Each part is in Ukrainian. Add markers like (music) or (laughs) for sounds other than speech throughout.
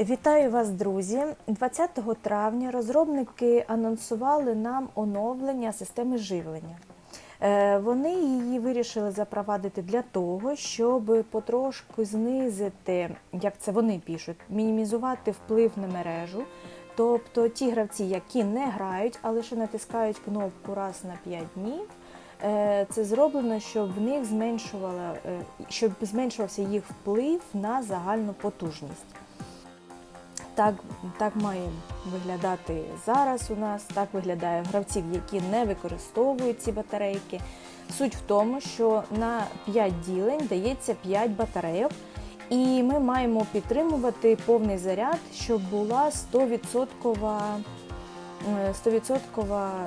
Вітаю вас, друзі! 20 травня розробники анонсували нам оновлення системи живлення. Е, Вони її вирішили запровадити для того, щоб потрошку знизити, як це вони пишуть, мінімізувати вплив на мережу. Тобто ті гравці, які не грають, а лише натискають кнопку раз на 5 днів. е, Це зроблено, щоб в них зменшувала, е, щоб зменшувався їх вплив на загальну потужність. Так, так має виглядати зараз у нас, так виглядає гравців, які не використовують ці батарейки. Суть в тому, що на 5 ділень дається 5 батарейок, і ми маємо підтримувати повний заряд, щоб була 100%, е, 100%,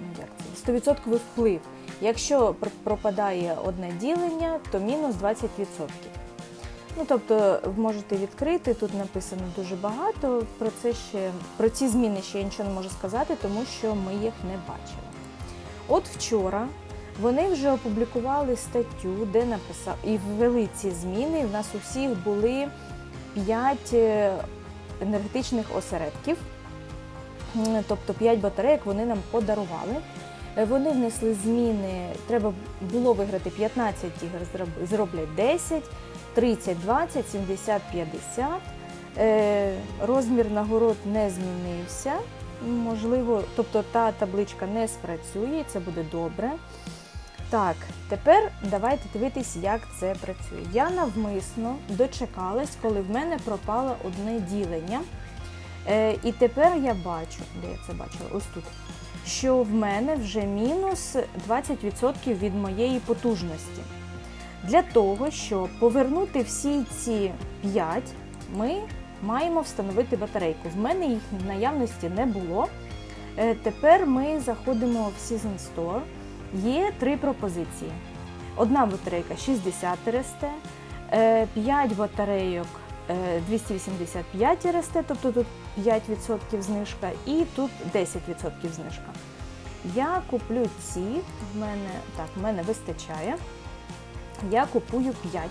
ну, як це, 100% вплив. Якщо пропадає одне ділення, то мінус 20%. Ну, тобто можете відкрити, тут написано дуже багато. Про це ще про ці зміни ще я нічого не можу сказати, тому що ми їх не бачили. От вчора вони вже опублікували статтю, де написав і ввели ці зміни. У нас у всіх були 5 енергетичних осередків, тобто 5 батарейок вони нам подарували. Е, Вони внесли зміни. Треба було виграти 15 ігор, зроблять 10. 30, 20, 70, 50. Е, розмір нагород не змінився. Можливо, тобто та табличка не спрацює, це буде добре. Так, тепер давайте дивитись, як це працює. Я навмисно дочекалась, коли в мене пропало одне ділення. Е, і тепер я бачу, де я це бачила? Ось тут. Що в мене вже мінус 20% від моєї потужності. Для того, щоб повернути всі ці 5, ми маємо встановити батарейку. В мене їх в наявності не було. Е, Тепер ми заходимо в Season Store. Є три пропозиції. Одна батарейка 60 РСТ, 5 батарейок е, 285 РСТ, тобто тут 5% знижка, і тут 10% знижка. Я куплю ці, в мене так, в мене вистачає. Я купую 5.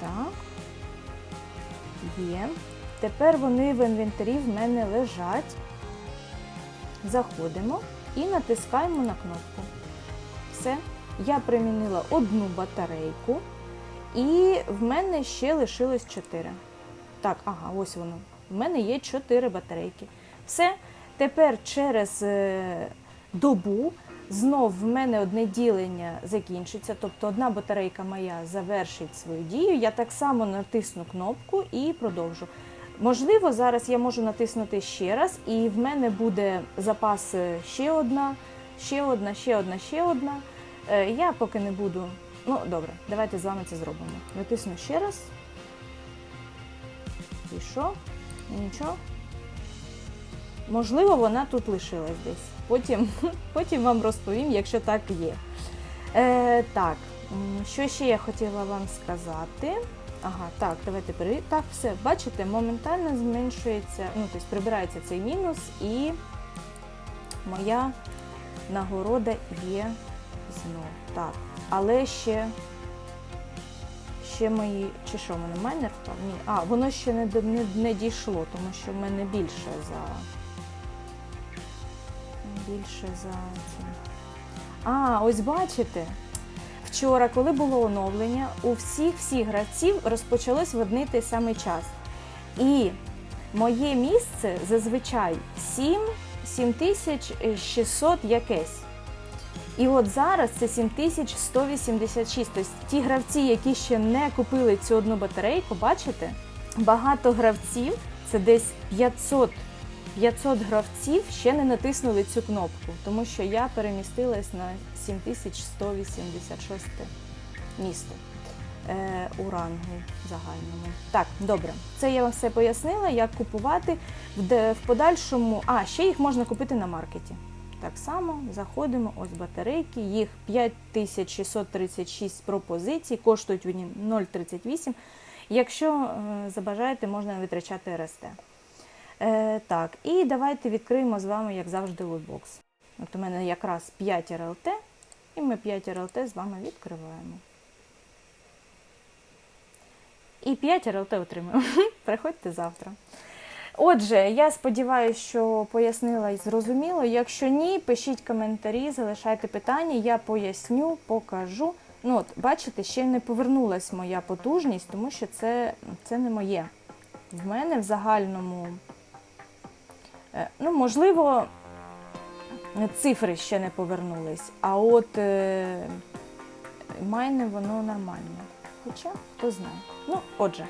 Так. Є. Тепер вони в інвентарі в мене лежать. Заходимо і натискаємо на кнопку. Все. Я примінила одну батарейку, і в мене ще лишилось 4. Так, ага, ось воно. В мене є 4 батарейки. Все. Тепер через е, добу знов в мене одне ділення закінчиться, тобто одна батарейка моя завершить свою дію. Я так само натисну кнопку і продовжу. Можливо, зараз я можу натиснути ще раз, і в мене буде запас е, ще одна, ще одна, ще одна, ще одна. Е, Я поки не буду. Ну, добре, давайте з вами це зробимо. Натисну ще раз. І що? Нічого. Можливо, вона тут лишилась десь. Потім, (laughs) потім вам розповім, якщо так є. Е, так, що ще я хотіла вам сказати? Ага, так, давайте перевіримо. Так, все, бачите, моментально зменшується, ну, тобто прибирається цей мінус, і моя нагорода є знов. Так, але ще. Ще мої. Чи що, в мене майнер впав? Ні. А, воно ще не, не, не дійшло, тому що в мене більше за. Більше за це. А, ось бачите. Вчора, коли було оновлення, у всіх всіх гравців розпочалось в один той самий час. І моє місце зазвичай 7 7600 якесь. І от зараз це 7186. Тобто ті гравці, які ще не купили цю одну батарейку, бачите? Багато гравців, це десь 500 500 гравців ще не натиснули цю кнопку, тому що я перемістилась на 7186 місто е, у рангу загальному. Так, добре, це я вам все пояснила, як купувати. В, подальшому, а ще їх можна купити на маркеті. Так само заходимо, ось батарейки, їх 5636 пропозицій, коштують вони 0,38. Якщо е, забажаєте, можна витрачати РСТ. Е, так, і давайте відкриємо з вами, як завжди, лотбокс. От у мене якраз 5 РЛТ, і ми 5 РЛТ з вами відкриваємо. І 5 РЛТ отримаю. (laughs) Приходьте завтра. Отже, я сподіваюся, що пояснила і зрозуміло. Якщо ні, пишіть коментарі, залишайте питання, я поясню, покажу. Ну, от, бачите, ще не повернулась моя потужність, тому що це, це не моє. В мене в загальному, ну, можливо, цифри ще не повернулись, а от е, мене воно нормальне. Хоча, хто знає. Ну, отже.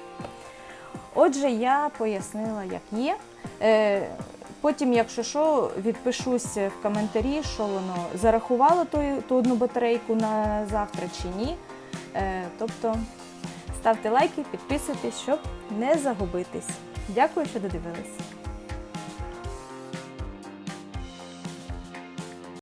Отже, я пояснила, як є. Е, Потім, якщо що, відпишусь в коментарі, що воно зарахувало ту, ту одну батарейку на завтра чи ні. Е, Тобто ставте лайки, підписуйтесь, щоб не загубитись. Дякую, що додивились.